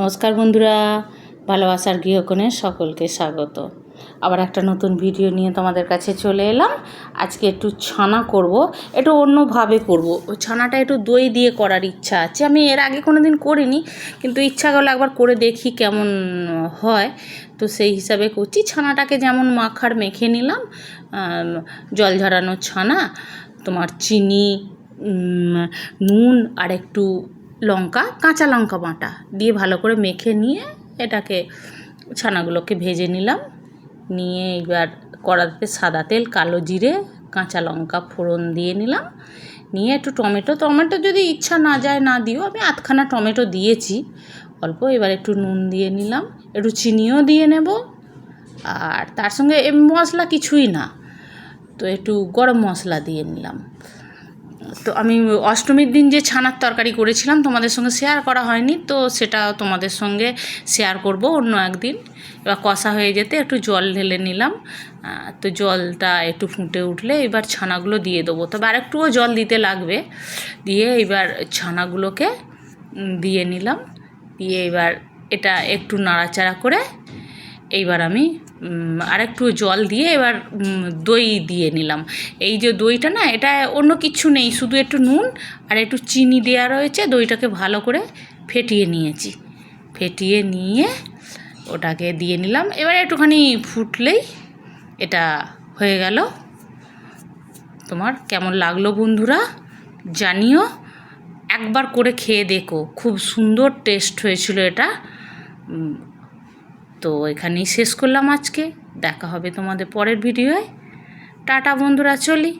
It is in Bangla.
নমস্কার বন্ধুরা, ভালোবাসার গৃহকোণে সকলকে স্বাগত। আবার একটা নতুন ভিডিও নিয়ে তোমাদের কাছে চলে এলাম। আজকে একটু ছানা করব, একটু অন্যভাবে করব। ওই ছানাটা একটু দই দিয়ে করার ইচ্ছা আছে। আমি এর আগে কোনো দিন করিনি, কিন্তু ইচ্ছা করলে একবার করে দেখি কেমন হয়। তো সেই হিসাবে করছি। ছানাটাকে যেমন মাখার মেখে নিলাম জল ঝরানো ছানা, তোমার চিনি নুন, আর একটু লঙ্কা, কাঁচা লঙ্কা বাটা দিয়ে ভালো করে মেখে নিয়ে এটাকে ছানাগুলোকে ভেজে নিলাম। নিয়ে এবার কড়াতে সাদা তেল, কালো জিরে, কাঁচা লঙ্কা ফোড়ন দিয়ে নিলাম। নিয়ে একটু টমেটো টমেটো যদি ইচ্ছা না যায় না দিও, আমি আধখানা টমেটো দিয়েছি। অল্প এবার একটু নুন দিয়ে নিলাম, একটু চিনিও দিয়ে নেব। আর তার সঙ্গে মশলা কিছুই না, তো একটু গরম মশলা দিয়ে নিলাম। তো আমি অষ্টমীর দিন যে ছানার তরকারি করেছিলাম, তোমাদের সঙ্গে শেয়ার করা হয়নি, তো সেটা তোমাদের সঙ্গে শেয়ার করব অন্য একদিন। এবার কষা হয়ে যেতে একটু জল ঢেলে নিলাম। তো জলটা একটু ফুটে উঠলে এবার ছানাগুলো দিয়ে দেবো। তবে আরেকটুও জল দিতে লাগবে। দিয়ে এবার ছানাগুলোকে দিয়ে নিলাম। দিয়ে এবার এটা একটু নাড়াচাড়া করে এইবার আমি আরেকটু জল দিয়ে এবার দই দিয়ে নিলাম। এই যে দইটা না, এটা অন্য কিছু নেই, শুধু একটু নুন আর একটু চিনি দেওয়া রয়েছে, দইটাকে ভালো করে ফেটিয়ে নিয়েছি। ফেটিয়ে নিয়ে ওটাকে দিয়ে নিলাম। এবার একটুখানি ফুটলেই এটা হয়ে গেল। তোমার কেমন লাগল বন্ধুরা, জানিও। একবার করে খেয়ে দেখো, খুব সুন্দর টেস্ট হয়েছিল এটা। তো এখানেই শেষ করলাম আজকে। দেখা হবে তোমাদের পরের ভিডিওয়। টাটা বন্ধুরা চলি।